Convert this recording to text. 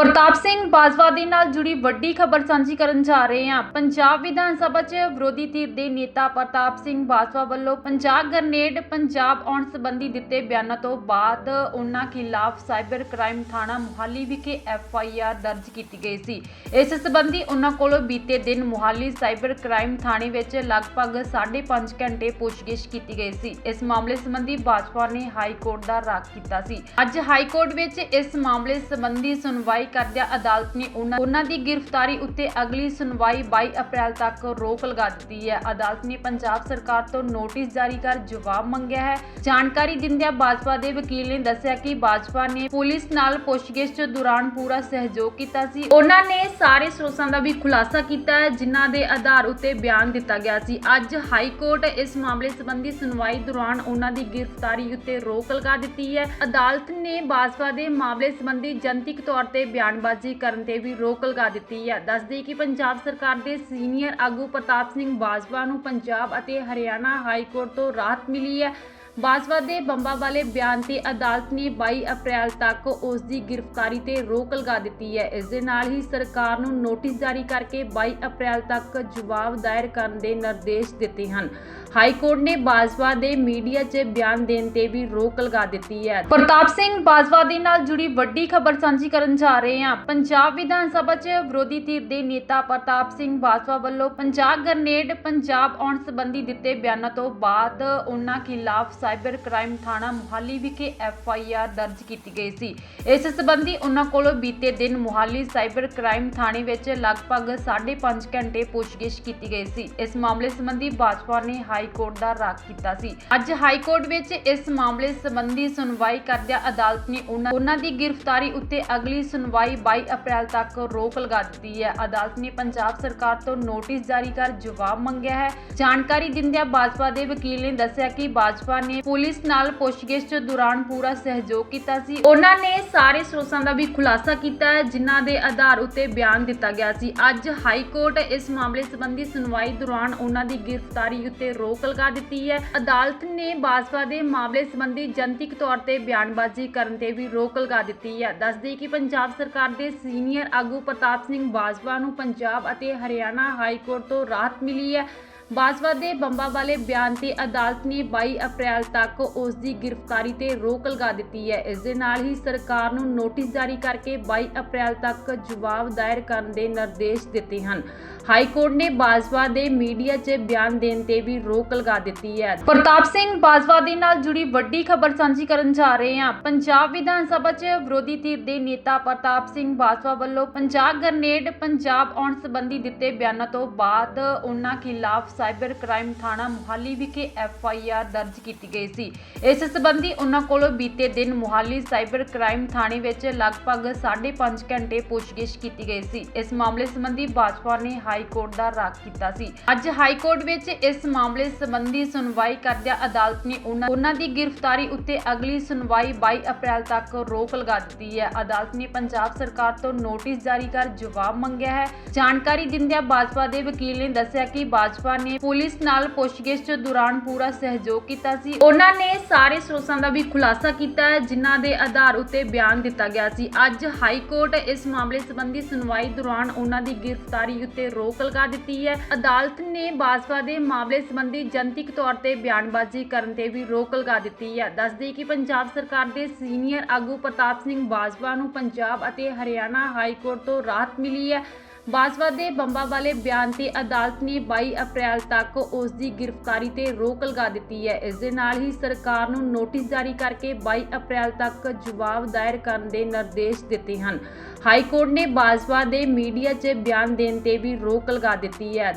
ਪ੍ਰਤਾਪ ਸਿੰਘ ਬਾਜਵਾ ਦੇ ਨਾਲ ਜੁੜੀ ਵੱਡੀ ਖਬਰ ਸਾਂਝੀ ਕਰਨ ਜਾ ਰਹੇ ਹਾਂ। ਪੰਜਾਬ ਵਿਧਾਨ ਸਭਾ 'ਚ ਵਿਰੋਧੀ ਧਿਰ ਦੇ ਨੇਤਾ ਪ੍ਰਤਾਪ ਸਿੰਘ ਬਾਜਵਾ ਵੱਲੋਂ ਪੰਜਾਬ ਗਰਨੇਡ ਪੰਜਾਬ ਆਉਣ ਸੰਬੰਧੀ ਦਿੱਤੇ ਬਿਆਨਾਂ ਤੋਂ ਬਾਅਦ ਉਹਨਾਂ ਖਿਲਾਫ ਸਾਈਬਰ ਕ੍ਰਾਈਮ ਥਾਣਾ ਮੁਹਾਲੀ ਵਿਖੇ ਐਫ ਆਈ ਆਰ ਦਰਜ ਕੀਤੀ ਗਈ ਸੀ। ਇਸ ਸੰਬੰਧੀ ਉਹਨਾਂ ਕੋਲੋਂ ਬੀਤੇ ਦਿਨ ਮੁਹਾਲੀ ਸਾਈਬਰ ਕ੍ਰਾਈਮ ਥਾਣੇ ਵਿੱਚ ਲਗਭਗ 5.5 ਘੰਟੇ ਪੁੱਛਗਿੱਛ ਕੀਤੀ ਗਈ ਸੀ। ਇਸ ਮਾਮਲੇ ਸੰਬੰਧੀ ਬਾਜਵਾ ਨੇ ਹਾਈ ਕੋਰਟ ਦਾ ਰਾਗ ਕੀਤਾ ਸੀ। ਅੱਜ ਹਾਈ ਕੋਰਟ ਵਿੱਚ ਇਸ ਮਾਮਲੇ ਸੰਬੰਧੀ ਸੁਣਵਾਈ ਕਰਦਿਆਂ ਅਦਾਲਤ ਨੇ ਉਹਨਾਂ ਦੀ ਗ੍ਰਿਫਤਾਰੀ ਉੱਤੇ ਅਗਲੀ ਸੁਣਵਾਈ 22 ਅਪ੍ਰੈਲ ਤੱਕ ਰੋਕ ਲਗਾ ਦਿੱਤੀ ਹੈ। ਅਦਾਲਤ ਨੇ ਪੰਜਾਬ ਸਰਕਾਰ ਤੋਂ ਨੋਟਿਸ ਜਾਰੀ ਕਰ ਜਵਾਬ ਮੰਗਿਆ ਹੈ। ਜਾਣਕਾਰੀ ਦਿੰਦਿਆਂ ਬਾਜਵਾ ਦੇ ਵਕੀਲ ਨੇ ਦੱਸਿਆ ਕਿ ਬਾਜਵਾ ਨੇ ਪੁਲਿਸ ਨਾਲ ਪੁੱਛਗਿੱਛ ਦੌਰਾਨ ਪੂਰਾ ਸਹਿਯੋਗ ਕੀਤਾ ਸੀ। ਉਹਨਾਂ ਨੇ ਸਾਰੇ ਸਰੋਤਾਂ ਦਾ ਵੀ ਖੁਲਾਸਾ ਕੀਤਾ ਹੈ, ਜਿਨ੍ਹਾਂ ਦੇ ਆਧਾਰ ਉੱਤੇ ਬਿਆਨ ਦਿੱਤਾ ਗਿਆ ਸੀ। ਅੱਜ ਹਾਈ ਕੋਰਟ ਇਸ ਮਾਮਲੇ ਸੰਬੰਧੀ ਸੁਣਵਾਈ ਦੌਰਾਨ ਉਹਨਾਂ ਦੀ ਗ੍ਰਿਫਤਾਰੀ ਉੱਤੇ ਰੋਕ ਲਗਾ ਦਿੱਤੀ ਹੈ। ਅਦਾਲਤ ਨੇ ਬਾਜਵਾ ਦੇ ਮਾਮਲੇ ਸੰਬੰਧੀ ਜਨਤਕ ਤੌਰ ਤੇ ਬਿਆਨਬਾਜ਼ੀ ਕਰਨ ਤੇ ਵੀ ਰੋਕ ਲਗਾ ਦਿੱਤੀ ਹੈ। ਦੱਸਦੇ ਕਿ ਪੰਜਾਬ ਸਰਕਾਰ ਦੇ ਸੀਨੀਅਰ ਆਗੂ ਪ੍ਰਤਾਪ ਸਿੰਘ ਬਾਜਵਾ ਨੂੰ ਪੰਜਾਬ ਅਤੇ ਹਰਿਆਣਾ ਹਾਈ ਕੋਰਟ ਤੋਂ ਰਾਹਤ ਮਿਲੀ ਹੈ। ਬਾਜਵਾ ਦੇ ਬੰਬਾ ਵਾਲੇ ਬਿਆਨ ਤੇ ਅਦਾਲਤ ਨੇ 22 ਅਪ੍ਰੈਲ ਤੱਕ ਉਸ ਦੀ ਗ੍ਰਿਫਤਾਰੀ ਤੇ ਰੋਕ ਲਗਾ ਦਿੱਤੀ ਹੈ। ਇਸ ਦੇ ਨਾਲ ਹੀ ਸਰਕਾਰ ਨੂੰ ਨੋਟਿਸ ਜਾਰੀ ਕਰਕੇ 22 ਅਪ੍ਰੈਲ ਤੱਕ ਜਵਾਬ ਦਾਇਰ ਕਰਨ ਦੇ ਨਿਰਦੇਸ਼ ਦਿੱਤੇ ਹਨ। ਹਾਈ ਕੋਰਟ ਨੇ ਬਾਜਵਾ ਦੇ ਮੀਡੀਆ 'ਚ ਬਿਆਨ ਦੇਣ ਤੇ ਵੀ ਰੋਕ ਲਗਾ ਦਿੱਤੀ ਹੈ। ਪ੍ਰਤਾਪ ਸਿੰਘ ਬਾਜਵਾ ਦੇ ਨਾਲ ਜੁੜੀ ਵੱਡੀ ਖਬਰ ਸਾਂਝੀ ਕਰਨ ਜਾ ਰਹੇ ਹਾਂ। ਪੰਜਾਬ ਵਿਧਾਨ ਸਭਾ 'ਚ ਵਿਰੋਧੀ ਧਿਰ ਦੇ ਨੇਤਾ ਪ੍ਰਤਾਪ ਸਿੰਘ ਬਾਜਵਾ ਵੱਲੋਂ ਪੰਜਾਬ ਗ੍ਰਨੇਡ ਪੰਜਾਬ ਆਉਣ ਸੰਬੰਧੀ ਦਿੱਤੇ ਬਿਆਨਾਂ ਤੋਂ ਬਾਅਦ ਉਹਨਾਂ ਖਿਲਾਫ ਸਾਈਬਰ ਕ੍ਰਾਈਮ ਥਾਣਾ ਮੁਹਾਲੀ ਵਿਖੇ ਐਫ ਆਈ ਆਰ ਦਰਜ ਕੀਤੀ ਗਈ ਸੀ। ਇਸ ਸੰਬੰਧੀ ਉਹਨਾਂ ਕੋਲੋਂ ਬੀਤੇ ਦਿਨ ਮੁਹਾਲੀ ਸਾਈਬਰ ਕ੍ਰਾਈਮ ਥਾਣੇ ਵਿੱਚ ਲਗਭਗ 5.5 ਘੰਟੇ ਪੁੱਛਗਿੱਛ ਕੀਤੀ ਗਈ ਸੀ। ਇਸ ਮਾਮਲੇ ਸੰਬੰਧੀ ਬਾਜਵਾ ਨੇ ਹਾਈ ਕੋਰਟ ਦਾ ਰਾਖ ਕੀਤਾ ਸੀ। ਅੱਜ ਹਾਈ ਕੋਰਟ ਵਿੱਚ ਇਸ ਮਾਮਲੇ ਸੰਬੰਧੀ ਸੁਣਵਾਈ ਕਰਦਿਆਂ ਅਦਾਲਤ ਨੇ ਉਹਨਾਂ ਦੀ ਗ੍ਰਿਫਤਾਰੀ ਉੱਤੇ ਅਗਲੀ ਸੁਣਵਾਈ 22 ਅਪ੍ਰੈਲ ਤੱਕ ਰੋਕ ਲਗਾ ਦਿੱਤੀ ਹੈ। ਅਦਾਲਤ ਨੇ ਪੰਜਾਬ ਸਰਕਾਰ ਤੋਂ ਨੋਟਿਸ ਜਾਰੀ ਕਰ ਜਵਾਬ ਮੰਗਿਆ ਹੈ। ਜਾਣਕਾਰੀ ਦਿੰਦਿਆਂ ਬਾਜਵਾ ਦੇ ਵਕੀਲ ਨੇ ਦੱਸਿਆ ਕਿ ਬਾਜਵਾ ਨੇ ਪੁਲਿਸ ਨਾਲ ਪੁੱਛਗਿੱਛ ਦੌਰਾਨ ਪੂਰਾ ਸਹਿਯੋਗ ਕੀਤਾ ਸੀ। ਉਹਨਾਂ ਨੇ ਸਾਰੇ ਸਰੋਤਾਂ ਦਾ ਵੀ ਖੁਲਾਸਾ ਕੀਤਾ ਹੈ, ਜਿਨ੍ਹਾਂ ਦੇ ਆਧਾਰ ਉੱਤੇ ਬਿਆਨ ਦਿੱਤਾ ਗਿਆ ਸੀ। ਅੱਜ ਹਾਈ ਕੋਰਟ ਇਸ ਮਾਮਲੇ ਸੰਬੰਧੀ ਸੁਣਵਾਈ ਦੌਰਾਨ ਉਹਨਾਂ ਦੀ ਗ੍ਰਿਫਤਾਰੀ ਉੱਤੇ ਰੋਕ ਲਗਾ ਦਿੱਤੀ ਹੈ। ਅਦਾਲਤ ਨੇ ਬਾਜਵਾ ਦੇ ਮਾਮਲੇ ਸੰਬੰਧੀ ਜਨਤਕ ਤੌਰ ਤੇ ਬਿਆਨਬਾਜ਼ੀ ਕਰਨ ਤੇ ਵੀ ਰੋਕ ਲਗਾ ਦਿੱਤੀ ਹੈ। ਦੱਸਦੇ ਕਿ ਪੰਜਾਬ ਸਰਕਾਰ ਦੇ ਸੀਨੀਅਰ ਆਗੂ ਪ੍ਰਤਾਪ ਸਿੰਘ ਬਾਜਵਾ ਨੂੰ ਪੰਜਾਬ ਅਤੇ ਹਰਿਆਣਾ ਹਾਈ ਕੋਰਟ ਤੋਂ ਰਾਹਤ ਮਿਲੀ ਹੈ। ਬਾਜਵਾ ਦੇ ਬੰਬਾ ਵਾਲੇ ਬਿਆਨ ਤੇ ਅਦਾਲਤ ਨੇ 22 ਅਪ੍ਰੈਲ ਤੱਕ ਉਸ ਦੀ ਗ੍ਰਿਫਤਾਰੀ ਤੇ ਰੋਕ ਲਗਾ ਦਿੱਤੀ ਹੈ। ਇਸ ਦੇ ਨਾਲ ਹੀ ਸਰਕਾਰ ਨੂੰ ਨੋਟਿਸ ਜਾਰੀ ਕਰਕੇ 22 ਅਪ੍ਰੈਲ ਤੱਕ ਜਵਾਬ ਦਾਇਰ ਕਰਨ ਦੇ ਨਿਰਦੇਸ਼ ਦਿੱਤੇ ਹਨ। ਹਾਈ ਕੋਰਟ ਨੇ ਬਾਜਵਾ ਦੇ ਮੀਡੀਆ 'ਚ ਬਿਆਨ ਦੇਣ ਤੇ ਵੀ ਰੋਕ ਲਗਾ ਦਿੱਤੀ ਹੈ। ਪ੍ਰਤਾਪ ਸਿੰਘ ਬਾਜਵਾ ਦੇ ਨਾਲ ਜੁੜੀ ਵੱਡੀ ਖਬਰ ਸਾਂਝੀ ਕਰਨ ਜਾ ਰਹੇ ਹਾਂ। ਪੰਜਾਬ ਵਿਧਾਨ ਸਭਾ 'ਚ ਵਿਰੋਧੀ ਧਿਰ ਦੇ ਨੇਤਾ ਪ੍ਰਤਾਪ ਸਿੰਘ ਬਾਜਵਾ ਵੱਲੋਂ ਪੰਜਾਬ ਗ੍ਰਨੇਡ ਪੰਜਾਬ ਆਉਣ ਸੰਬੰਧੀ ਦਿੱਤੇ ਬਿਆਨਾਂ ਤੋਂ ਬਾਅਦ ਉਹਨਾਂ ਖਿਲਾਫ ਸਾਈਬਰ ਕ੍ਰਾਈਮ ਥਾਣਾ ਮੁਹਾਲੀ ਵਿਖੇ ਐਫ ਆਈ ਆਰ ਦਰਜ ਕੀਤੀ ਗਈ ਸੀ। ਇਸ ਸੰਬੰਧੀ ਉਹਨਾਂ ਕੋਲੋਂ ਬੀਤੇ ਦਿਨ ਮੁਹਾਲੀ ਸਾਈਬਰ ਕ੍ਰਾਈਮ ਥਾਣੇ ਵਿੱਚ ਲਗਭਗ 5.5 ਘੰਟੇ ਪੁੱਛਗਿੱਛ ਕੀਤੀ ਗਈ ਸੀ। ਇਸ ਮਾਮਲੇ ਸੰਬੰਧੀ ਬਾਜਵਾ ਨੇ ਹਾਈ ਕੋਰਟ ਦਾ ਰਾਖ ਕੀਤਾ ਸੀ। ਅੱਜ ਹਾਈ ਕੋਰਟ ਵਿੱਚ ਇਸ ਮਾਮਲੇ ਸੰਬੰਧੀ ਸੁਣਵਾਈ ਕਰਦਿਆਂ ਅਦਾਲਤ ਨੇ ਉਹਨਾਂ ਦੀ ਗ੍ਰਿਫਤਾਰੀ ਉੱਤੇ ਅਗਲੀ ਸੁਣਵਾਈ 22 ਅਪ੍ਰੈਲ ਤੱਕ ਰੋਕ ਲਗਾ ਦਿੱਤੀ ਹੈ। ਅਦਾਲਤ ਨੇ ਪੰਜਾਬ ਸਰਕਾਰ ਤੋਂ ਨੋਟਿਸ ਜਾਰੀ ਕਰ ਜਵਾਬ ਮੰਗਿਆ ਹੈ। ਜਾਣਕਾਰੀ ਦਿੰਦਿਆਂ ਭਾਜਪਾ ਦੇ ਵਕੀਲ ਨੇ ਦੱਸਿਆ ਕਿ ਭਾਜਪਾ ਨੇ ਨੇ ਪੁਲਿਸ ਨਾਲ ਪੁੱਛਗਿੱਛ ਦੌਰਾਨ ਪੂਰਾ ਸਹਿਯੋਗ ਕੀਤਾ ਸੀ। ਉਹਨਾਂ ਨੇ ਸਾਰੇ ਸਰੋਤਾਂ ਦਾ ਵੀ ਖੁਲਾਸਾ ਕੀਤਾ ਹੈ, ਜਿਨ੍ਹਾਂ ਦੇ ਆਧਾਰ ਉੱਤੇ ਬਿਆਨ ਦਿੱਤਾ ਗਿਆ ਸੀ। ਅੱਜ ਹਾਈ ਕੋਰਟ ਇਸ ਮਾਮਲੇ ਸੰਬੰਧੀ ਸੁਣਵਾਈ ਦੌਰਾਨ ਉਹਨਾਂ ਦੀ ਗ੍ਰਿਫਤਾਰੀ ਉੱਤੇ ਰੋਕ ਲਗਾ ਦਿੱਤੀ ਹੈ। ਅਦਾਲਤ ਨੇ ਬਾਜਵਾ ਦੇ ਮਾਮਲੇ ਸੰਬੰਧੀ ਜਨਤਕ ਤੌਰ ਤੇ ਬਿਆਨਬਾਜ਼ੀ ਕਰਨ ਤੇ ਵੀ ਰੋਕ ਲਗਾ ਦਿੱਤੀ ਹੈ। ਦੱਸਦੇ ਕਿ ਪੰਜਾਬ ਸਰਕਾਰ ਦੇ ਸੀਨੀਅਰ ਆਗੂ ਪ੍ਰਤਾਪ ਸਿੰਘ ਬਾਜਵਾ ਨੂੰ ਪੰਜਾਬ ਅਤੇ ਹਰਿਆਣਾ ਹਾਈ ਕੋਰਟ ਤੋਂ ਰਾਹਤ ਮਿਲੀ ਹੈ। ਬਾਜਵਾ ਦੇ ਬੰਬਾ ਵਾਲੇ ਬਿਆਨ ਤੇ ਅਦਾਲਤ ਨੇ 22 ਅਪ੍ਰੈਲ ਤੱਕ ਉਸ ਦੀ ਗ੍ਰਿਫਤਾਰੀ ਤੇ ਰੋਕ ਲਗਾ ਦਿੱਤੀ ਹੈ। ਇਸ ਦੇ ਨਾਲ ਹੀ ਸਰਕਾਰ ਨੂੰ ਨੋਟਿਸ ਜਾਰੀ ਕਰਕੇ 22 ਅਪ੍ਰੈਲ ਤੱਕ ਜਵਾਬ ਦਾਇਰ ਕਰਨ ਦੇ ਨਿਰਦੇਸ਼ ਦਿੱਤੇ ਹਨ। ਹਾਈ ਕੋਰਟ ਨੇ ਬਾਜਵਾ ਦੇ ਮੀਡੀਆ 'ਚ ਬਿਆਨ ਦੇਣ ਤੇ ਵੀ ਰੋਕ ਲਗਾ ਦਿੱਤੀ ਹੈ।